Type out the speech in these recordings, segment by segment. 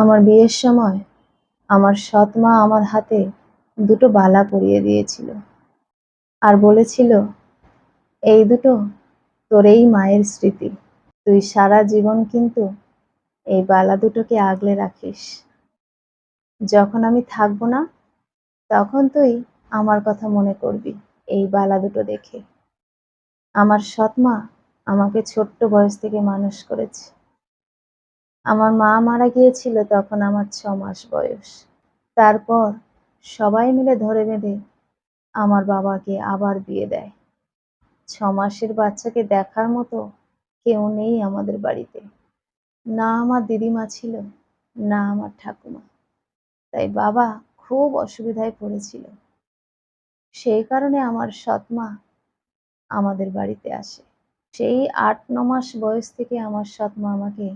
আমার বিয়ের সময় আমার সৎ মা আমার হাতে দুটো বালা পরিয়ে দিয়েছিল আর বলেছিল, এই দুটো তোর এই মায়ের স্মৃতি। তুই সারা জীবন কিন্তু এই বালা দুটোকে আগলে রাখিস। যখন আমি থাকব না, তখন তুই আমার কথা মনে করবি এই বালা দুটো দেখে। আমার সৎ মা আমাকে ছোট্ট বয়স থেকে মানুষ করেছে। আমার মা মারা গিয়েছিল তখন আমার ছ মাস বয়স। তারপর সবাই মিলে ধরে বেঁধে আমার বাবাকে আবার বিয়ে দেয়। ছ মাসের বাচ্চাকে দেখার মতো কেউ নেই আমাদের বাড়িতে। না আমার দিদিমা ছিল, না আমার ঠাকুমা। তাই বাবা খুব অসুবিধায় পড়েছিল। সেই কারণে আমার সৎমা আমাদের বাড়িতে আসে। সেই আট, ন মাস বয়স থেকে আমার সৎমা আমাকে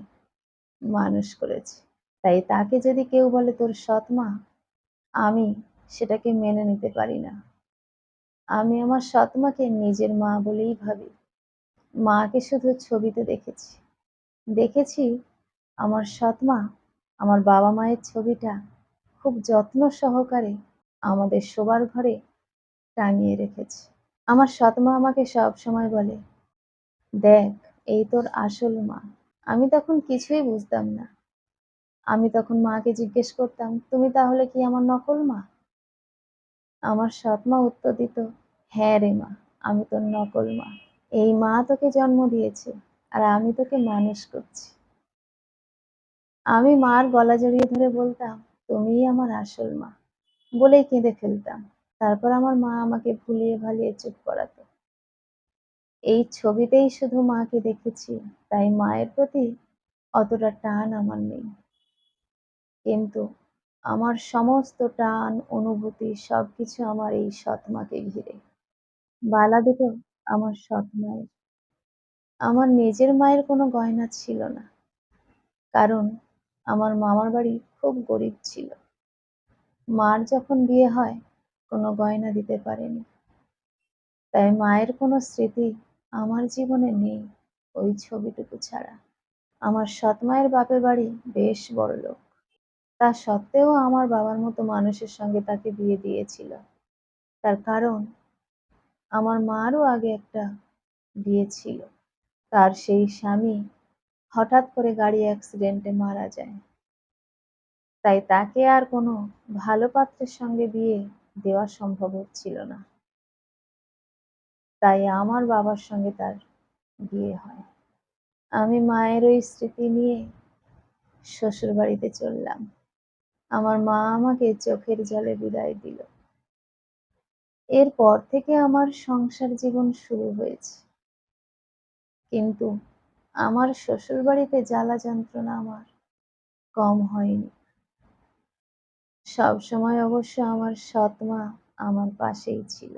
মানুষ করেছে। তাই তাকে যদি কেউ বলে তোর সৎ মা, আমি সেটাকে মেনে নিতে পারি না। আমি আমার সৎ মাকে নিজের মা বলেই ভাবি। মাকে শুধু ছবিতে দেখেছি। দেখেছি আমার সৎ মা, আমার বাবা মায়ের ছবিটা খুব যত্ন সহকারে আমাদের শোবার ঘরে টাঙিয়ে রেখেছে। আমার সৎ মা আমাকে সব সময় বলে, দেখ, এই তোর আসল মা। আমি তখন কিছুই বুঝতাম না। আমি তখন মাকে জিজ্ঞেস করতাম, তুমি তাহলে কি আমার নকল মা? আমার সৎ মা উত্তর দিত হ্যাঁ রে মা, আমি তোর নকল মা। এই মা তোকে জন্ম দিয়েছে আর আমি তোকে মানুষ করছি। আমি মার গলা জড়িয়ে ধরে বলতাম, তুমিই আমার আসল মা। বলেই কেঁদে ফেলতাম। তারপর আমার মা আমাকে ভুলিয়ে ভালিয়ে চুপ করাতো। এই ছবিতেই শুধু মাকে দেখেছি, তাই মায়ের প্রতি অতটা টান আমার নেই। কিন্তু আমার সমস্ত টান, অনুভূতি, সবকিছু আমার এই সৎ মাকে ঘিরে। বালা দুটো আমার সৎ মায়ের। আমার নিজের মায়ের কোনো গয়না ছিল না, কারণ আমার মামার বাড়ি খুব গরিব ছিল। মার যখন বিয়ে হয়, কোনো গয়না দিতে পারেনি। তাই মায়ের কোনো স্মৃতি আমার জীবনে নেই ওই ছবিটুকু ছাড়া। আমার সৎ মায়ের বাপের বাড়ি বেশ বড় লোক। তা সত্ত্বেও আমার বাবার মতো মানুষের সঙ্গে তাকে বিয়ে দিয়েছিল। তার কারণ, আমার মারও আগে একটা বিয়ে ছিল। তার সেই স্বামী হঠাৎ করে গাড়ি অ্যাক্সিডেন্টে মারা যায়। তাই তাকে আর কোনো ভালো পাত্রের সঙ্গে বিয়ে দেওয়া সম্ভব হচ্ছিল না। তাই আমার বাবার সঙ্গে তার বিয়ে হয়। আমি মায়ের ওই স্মৃতি নিয়ে শ্বশুর বাড়িতে চললাম। আমার মা আমাকে চোখের জলে বিদায় দিল। এরপর থেকে আমার সংসার জীবন শুরু হয়েছে। কিন্তু আমার শ্বশুর বাড়িতে জ্বালা যন্ত্রণা আমার কম হয়নি। সব সময় অবশ্য আমার সৎ মা আমার পাশেই ছিল।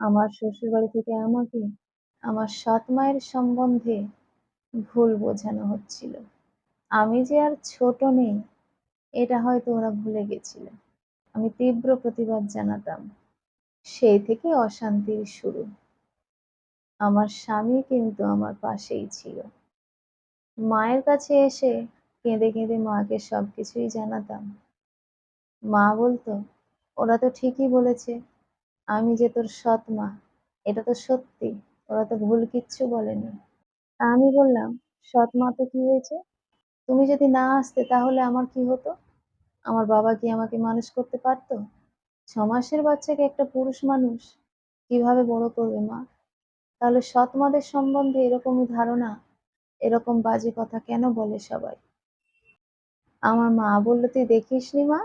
আমার শ্বশুর বাড়ি থেকে আমাকে আমার সৎ মায়ের সম্বন্ধে ভুল বোঝানো হচ্ছিল। আমি যে আর ছোট নেই, এটা হয়তো ওরা ভুলে গেছিল। আমি তীব্র প্রতিবাদ জানাতাম। সেই থেকে অশান্তির শুরু। আমার স্বামী কিন্তু আমার পাশেই ছিল। মায়ের কাছে এসে কেঁদে কেঁদে মাকে সব কিছুই জানাতাম। মা বলতো, ওরা তো ঠিকই বলেছে আমি যে তোর সৎ মা, এটা তো সত্যি, ওরা তো ভুল কিচ্ছু বলেনি। আমি বললাম, সৎ মা তো কি হয়েছে? তুমি যদি না আসতে তাহলে আমার কি হতো? আমার বাবা কি আমাকে মানুষ করতে পারতো? ছ মাসের বাচ্চাকে একটা পুরুষ মানুষ কীভাবে বড় করবে মা? তাহলে সৎ মাদের সম্বন্ধে এরকমই ধারণা, এরকম বাজে কথা কেন বলে সবাই? আমার মা বলল, তুই দেখিসনি মা?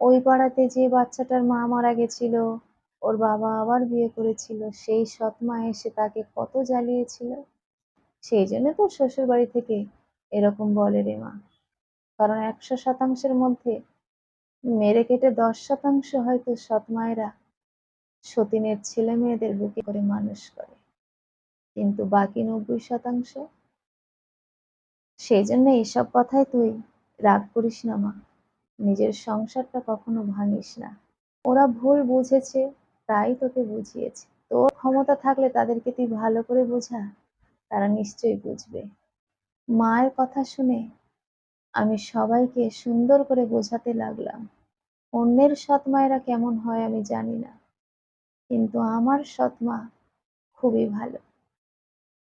ওই পাড়াতে যে বাচ্চাটার মা মারা গেছিল ওর বাবা আবার বিয়ে করেছিল। সেই সৎ মা এসে তাকে কত জ্বালিয়েছিল? সেই জন্য তো শ্বশুর বাড়ি থেকে এরকম বলে রে মা। কারণ একশো শতাংশের মধ্যে মেরে কেটে দশ শতাংশ হয়তো সৎ মায়েরা সতীনের ছেলে মেয়েদের বুকে করে মানুষ করে। কিন্তু বাকি নব্বই শতাংশ? সেই জন্য এইসব কথাই তুই রাগ করিস না মা। নিজের সংসারটা কখনো ভাঙিস না। ওরা ভুল বুঝেছে। তাই তোকে বুঝিয়েছে। তোর ক্ষমতা থাকলে তাদেরকে তুই ভালো করে বোঝা, তারা নিশ্চয়ই বুঝবে। মায়ের কথা শুনে আমি সবাইকে সুন্দর করে বোঝাতে লাগলাম। অন্যের সৎ মায়েরা কেমন হয় আমি জানি না, কিন্তু আমার সৎ মা খুবই ভালো।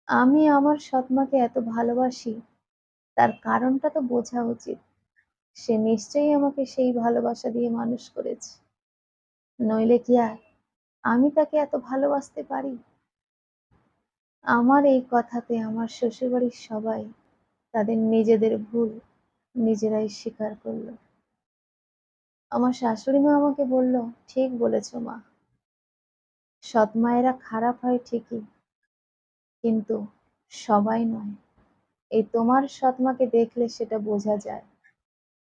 আমি আমার সৎ মাকে এত ভালোবাসি, তার কারণটা তো বোঝা উচিত। সে নিশ্চয়ই আমাকে সেই ভালোবাসা দিয়ে মানুষ করেছে। নইলে কি আর আমি তাকে এত ভালোবাসতে পারি? আমার এই কথাতে আমার শ্বশুরবাড়ির সবাই তাদের নিজেদের ভুল নিজেরাই স্বীকার করল। আমার শাশুড়ি মা আমাকে বলল, ঠিক বলেছ মা। সৎ মায়েরা খারাপ হয় ঠিকই, কিন্তু সবাই নয়। এই তোমার সৎ মাকে দেখলে সেটা বোঝা যায়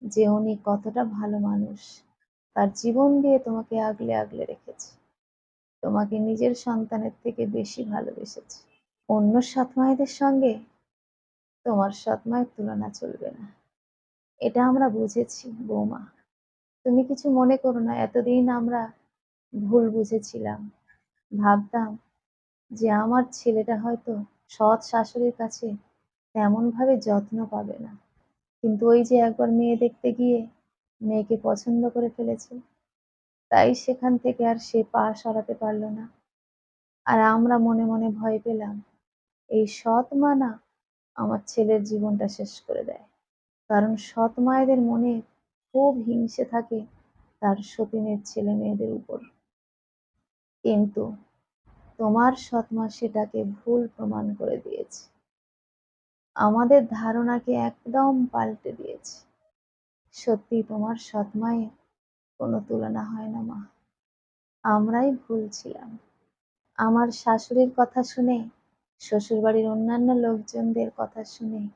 যে উনি কতটা ভালো মানুষ। তার জীবন দিয়ে তোমাকে আগলে আগলে রেখেছে। তোমাকে নিজের সন্তানের থেকে বেশি ভালোবেসেছে। অন্য সৎ মায়েদের সঙ্গে তোমার সৎ মায়ের তুলনা চলবে না। এটা আমরা বুঝেছি, বৌমা। তুমি কিছু মনে করো না, এতদিন আমরা ভুল বুঝেছিলাম। ভাবতাম যে আমার ছেলেটা হয়তো সৎ শাশুড়ির কাছে তেমন ভাবে যত্ন পাবে না। কিন্তু ওই যে একবার মেয়ে দেখতে গিয়ে মেয়েকে পছন্দ করে ফেলেছে তাই সেখান থেকে আর সে পা সরাতে পারল না। আর আমরা মনে মনে ভয় পেলাম, এই সৎ মা না আমার ছেলের জীবনটা শেষ করে দেয়। কারণ সৎ মায়েদের মনে খুব হিংসে থাকে তার সতীনের ছেলে মেয়েদের উপর। কিন্তু তোমার সৎ মা সেটাকে ভুল প্রমাণ করে দিয়েছে। আমাদের ধারণাকে একদম পাল্টে দিয়েছে। সত্যি তোমার সৎ মায়ের কোনো তুলনা হয় না, মা। আমরাই ভুল ছিলাম। আমার শাশুড়ির কথা শুনে, শ্বশুরবাড়ির অন্যান্য লোকজনদের কথা শুনে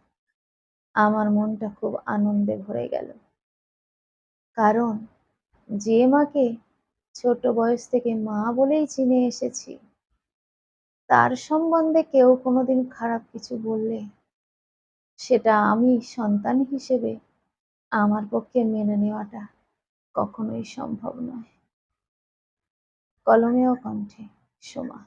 আমার মনটা খুব আনন্দে ভরে গেল। কারণ, যে মাকে ছোট বয়স থেকে মা বলেই চিনে এসেছি, তার সম্বন্ধে কেউ কোনোদিন খারাপ কিছু বললে, সেটা আমি সন্তান হিসেবে আমার পক্ষে মেনে নেওয়াটা কখনোই সম্ভব নয়। কলমে ও কণ্ঠে সোমা।